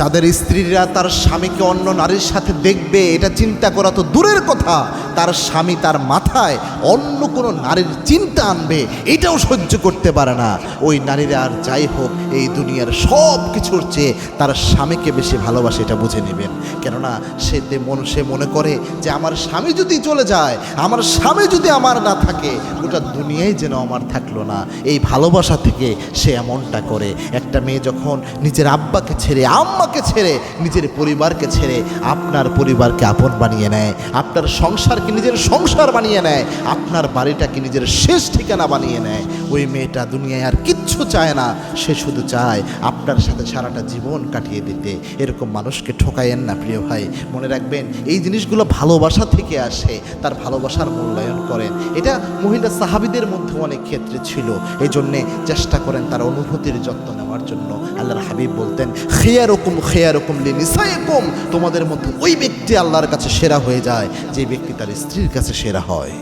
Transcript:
যাদের স্ত্রীরা তার স্বামীকে অন্য নারীর সাথে দেখবে, এটা চিন্তা করা তো দূরের কথা। তার স্বামী তার মাথায় অন্য কোনো নারীর চিন্তা আনবে, এটাও সহ্য করতে পারে না। ওই নারীরা আর যাই হোক, এই দুনিয়ার সব কিছুর চেয়ে তার স্বামীকে বেশি ভালোবাসে, এটা বুঝে নেবেন। কেননা সে মন সে মনে করে যে আমার স্বামী যদি চলে যায়, আমার স্বামী যদি আমার না থাকে, গোটা দুনিয়ায় যেন আমার থাকল না। এই ভালোবাসা থেকে সে এমনটা করে। একটা মেয়ে যখন নিজের আব্বাকে ছেড়ে আম্মাকে ছেড়ে, নিজের পরিবারকে ছেড়ে আপনার পরিবারকে আপন বানিয়ে নেয়। আপনার সংসারকে নিজের সংসার বানিয়ে নেয়। আপনার বাড়িটাকে নিজের শেষ ঠিকানা বানিয়ে নেয়। ওই মেয়েটা দুনিয়ায় আর কিচ্ছু চায় না। সে শুধু চায় আপনার সাথে সারাটা জীবন কাটিয়ে দিতে। এরকম মানুষকে ঠকাইয়েন না, প্রিয় ভাই। মনে রাখবেন, এই জিনিসগুলো ভালোবাসা থেকে আসে, তার ভালোবাসার মূল্যায়ন করেন। এটা মহিলা সাহাবিদের মধ্যে অনেক ক্ষেত্রে ছিল। এই জন্যে চেষ্টা করেন তার অনুভূতির যত্ন নেওয়ার জন্য। আল্লাহর হাবিব বলতেন খেয়ার রকম খেয়ার রকম লিনিসাইকুম। তোমাদের মধ্যে ওই ব্যক্তি আল্লাহর কাছে সেরা হয়ে যায়, যে ব্যক্তি তার স্ত্রীর কাছে সেরা হয়।